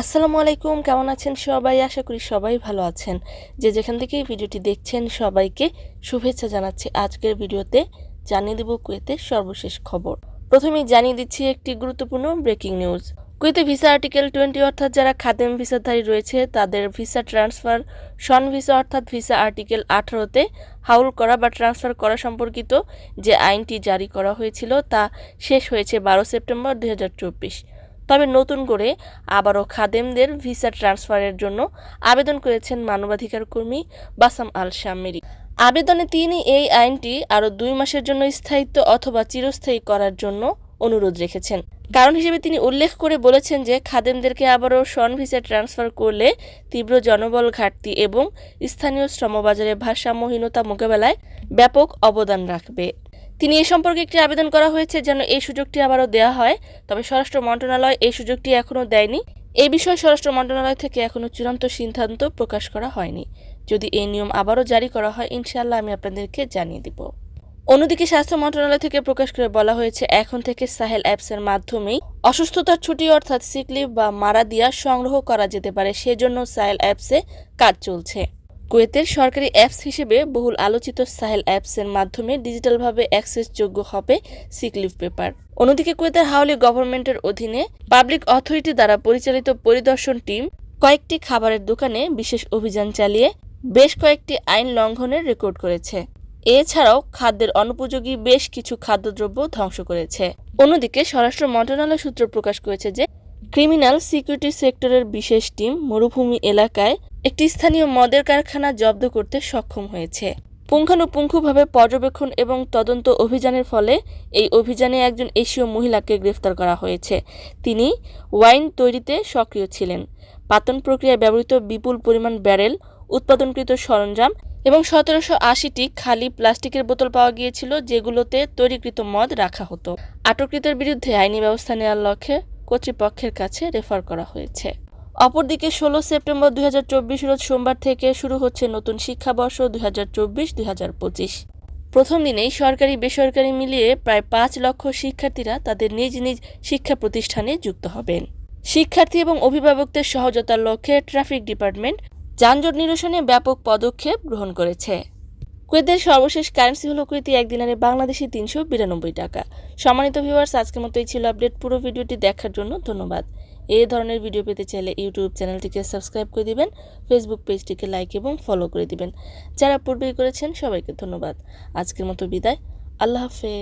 আসসালামু আলাইকুম, কেমন আছেন সবাই? আশা করি সবাই ভালো আছেন। যে যেখান থেকে ভিডিওটি দেখছেন, সবাইকে শুভেচ্ছা জানাচ্ছি। আজকের ভিডিওতে জানিয়ে দেব কুয়েতের সর্বশেষ খবর। প্রথমেই জানিয়ে দিচ্ছি একটি গুরুত্বপূর্ণ ব্রেকিং নিউজ কুয়েতে ভিসা আর্টিকেল টোয়েন্টি অর্থাৎ যারা খাদেম ভিসাধারী রয়েছে, তাদের ভিসা ট্রান্সফার সন ভিসা অর্থাৎ ভিসা আর্টিকেল আঠারোতে হাউল করা বা ট্রান্সফার করা সম্পর্কিত যে আইনটি জারি করা হয়েছিল, তা শেষ হয়েছে বারো সেপ্টেম্বর দুই হাজার চব্বিশ। তবে নতুন করে আবারও খাদেমদের ভিসা ট্রান্সফারের জন্য আবেদন করেছেন মানবাধিকার কর্মী বাসাম আল শামেরি। আবেদনে তিনি এই আইনটি আরও দুই মাসের জন্য স্থায়িত্ব অথবা চিরস্থায়ী করার জন্য অনুরোধ রেখেছেন। কারণ হিসেবে তিনি উল্লেখ করে বলেছেন যে খাদেমদেরকে আবারও শন ভিসা ট্রান্সফার করলে তীব্র জনবল ঘাটতি এবং স্থানীয় শ্রমবাজারে ভারসাম্যহীনতা মোকাবেলায় ব্যাপক অবদান রাখবে। তিনি এ সম্পর্কে একটি আবেদন করা হয়েছে যেন এই সুযোগটি আবারও দেওয়া হয়। তবে স্বরাষ্ট্র মন্ত্রণালয় এই সুযোগটি এখনও দেয়নি। এ বিষয়ে স্বরাষ্ট্র মন্ত্রণালয় থেকে এখনও চূড়ান্ত সিদ্ধান্ত প্রকাশ করা হয়নি। যদি এই নিয়ম আবারও জারি করা হয়, ইনশাআল্লাহ আমি আপনাদেরকে জানিয়ে দিব। অন্যদিকে স্বাস্থ্য মন্ত্রণালয় থেকে প্রকাশ করে বলা হয়েছে, এখন থেকে সাহেল অ্যাপসের মাধ্যমেই অসুস্থতার ছুটি অর্থাৎ সিকলিভ বা মারা দিয়া সংগ্রহ করা যেতে পারে। সেজন্য সাহেল অ্যাপসে কাজ চলছে। কুয়েতের সরকারি অ্যাপস হিসেবে বহুল আলোচিত সাহেল অ্যাপসের মাধ্যমে ডিজিটালভাবে অ্যাক্সেসযোগ্য হবে সিকলিভ পেপার অন্যদিকে কুয়েতের হাওলি গভর্নমেন্টের অধীনে পাবলিক অথরিটি দ্বারা পরিচালিত পরিদর্শন টিম কয়েকটি খাবারের দোকানে বিশেষ অভিযান চালিয়ে বেশ কয়েকটি আইন লঙ্ঘনের রেকর্ড করেছে। এছাড়াও খাদ্যের অনুপযোগী বেশ কিছু খাদ্যদ্রব্য ধ্বংস করেছে। অন্যদিকে স্বরাষ্ট্র মন্ত্রণালয় সূত্র প্রকাশ করেছে যে ক্রিমিনাল সিকিউরিটি সেক্টরের বিশেষ টিম মরুভূমি এলাকায় একটি স্থানীয় মদের কারখানা জব্দ করতে সক্ষম হয়েছে। পুঙ্খানুপুঙ্খভাবে পর্যবেক্ষণ এবং তদন্ত অভিযানের ফলে এই অভিযানে একজন এশীয় মহিলাকে গ্রেফতার করা হয়েছে। তিনি ওয়াইন তৈরিতে সক্রিয় ছিলেন। পাতন প্রক্রিয়ায় ব্যবহৃত বিপুল পরিমাণ ব্যারেল, উৎপাদনকৃত সরঞ্জাম এবং সতেরোশো আশিটি খালি প্লাস্টিকের বোতল পাওয়া গিয়েছিল, যেগুলোতে তৈরিকৃত মদ রাখা হতো। আটককৃতের বিরুদ্ধে আইনি ব্যবস্থা নেওয়ার লক্ষ্যে কর্তৃপক্ষের কাছে রেফার করা হয়েছে। অপরদিকে ষোলো সেপ্টেম্বর দুই হাজার চব্বিশ রোজ সোমবার থেকে শুরু হচ্ছে নতুন শিক্ষাবর্ষ দুই হাজার চব্বিশ দুই হাজার পঁচিশ। প্রথম দিনেই সরকারি বেসরকারি মিলিয়ে প্রায় পাঁচ লক্ষ শিক্ষার্থীরা তাদের নিজ নিজ শিক্ষা প্রতিষ্ঠানে যুক্ত হবেন। শিক্ষার্থী এবং অভিভাবকদের সহজতার লক্ষ্যে ট্রাফিক ডিপার্টমেন্ট যানজট নিরসনে ব্যাপক পদক্ষেপ গ্রহণ করেছে। কুয়েতের সর্বশেষ কারেন্সি হলো কুয়েতি এক দিনারে বাংলাদেশি তিনশো বিরানব্বই টাকা। সম্মানিত ভিউয়ার্স আজকের মতো এই ছিল আপডেট পুরো ভিডিওটি দেখার জন্য ধন্যবাদ। এই ধরনের ভিডিও পেতে চাইলে ইউটিউব চ্যানেলটিকে সাবস্ক্রাইব করে দিবেন ফেসবুক পেজটিকে লাইক এবং ফলো করে দিবেন। যারা পূর্বেই করেছেন, সবাইকে ধন্যবাদ। আজকের মতো বিদায়। আল্লাহ হাফেজ।